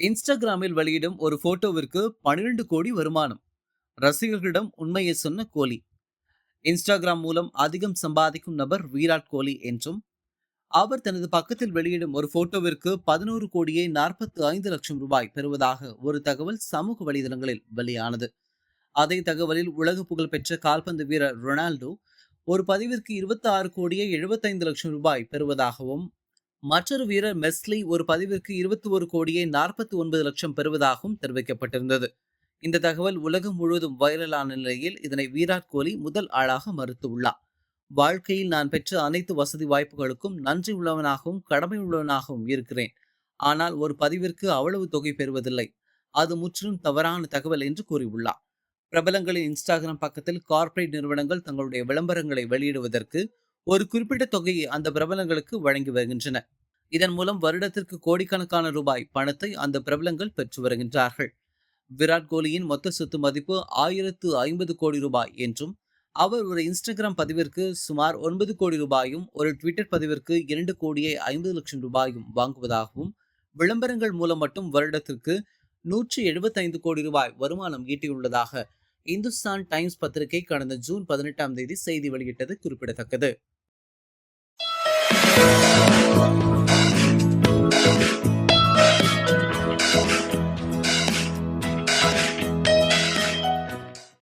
இன்ஸ்டாகிராமில் வெளியிடும் ஒரு போட்டோவிற்கு 12 கோடி வருமானம். ரசிகர்களிடம் உண்மையை சொன்ன கோலி. இன்ஸ்டாகிராம் மூலம் அதிகம் சம்பாதிக்கும் நபர் விராட் கோலி என்றும் அவர் தனது பக்கத்தில் வெளியிடும் ஒரு போட்டோவிற்கு பதினோரு கோடியே நாற்பத்தி ஐந்து லட்சம் ரூபாய் பெறுவதாக ஒரு தகவல் சமூக வலைதளங்களில் வெளியானது. அதே தகவலில் உலக புகழ்பெற்ற கால்பந்து வீரர் ரொனால்டோ ஒரு பதிவிற்கு இருபத்தி ஆறு கோடியே எழுபத்தைந்து லட்சம் ரூபாய் பெறுவதாகவும் மற்றொரு வீரர் மெஸ்லி ஒரு பதிவிற்கு இருபத்தி ஒரு கோடியே நாற்பத்தி ஒன்பது லட்சம் பெறுவதாகவும் தெரிவிக்கப்பட்டிருந்தது. இந்த தகவல் உலகம் முழுவதும் வைரலான நிலையில் இதனை விராட் கோலி முதல் ஆளாக மறுத்துள்ளார். வாழ்க்கையில் நான் பெற்ற அனைத்து வசதி வாய்ப்புகளுக்கும் நன்றி உள்ளவனாகவும் கடமை உள்ளவனாகவும் இருக்கிறேன். ஆனால் ஒரு பதிவிற்கு அவ்வளவு தொகை பெறுவதில்லை. அது முற்றிலும் தவறான தகவல் என்று கூறியுள்ளார். பிரபலங்களின் இன்ஸ்டாகிராம் பக்கத்தில் கார்ப்பரேட் நிறுவனங்கள் தங்களுடைய விளம்பரங்களை வெளியிடுவதற்கு ஒரு குறிப்பிட்ட தொகையை அந்த பிரபலங்களுக்கு வழங்கி வருகின்றன. இதன் மூலம் வருடத்திற்கு கோடிக்கணக்கான ரூபாய் பணத்தை அந்த பிரபலங்கள் பெற்று வருகின்றார்கள். விராட் கோலியின் மொத்த சொத்து மதிப்பு ஆயிரத்து ஐம்பது கோடி ரூபாய் என்றும் அவர் ஒரு இன்ஸ்டாகிராம் பதிவிற்கு சுமார் ஒன்பது கோடி ரூபாயும் ஒரு ட்விட்டர் பதிவிற்கு இரண்டு கோடியே ஐம்பது லட்சம் ரூபாயும் வாங்குவதாகவும் விளம்பரங்கள் மூலம் மட்டும் வருடத்திற்கு நூற்றி எழுபத்தைந்து கோடி ரூபாய் வருமானம் ஈட்டியுள்ளதாக இந்துஸ்தான் டைம்ஸ் பத்திரிகை கடந்த ஜூன் பதினெட்டாம் தேதி செய்தி வெளியிட்டது குறிப்பிடத்தக்கது.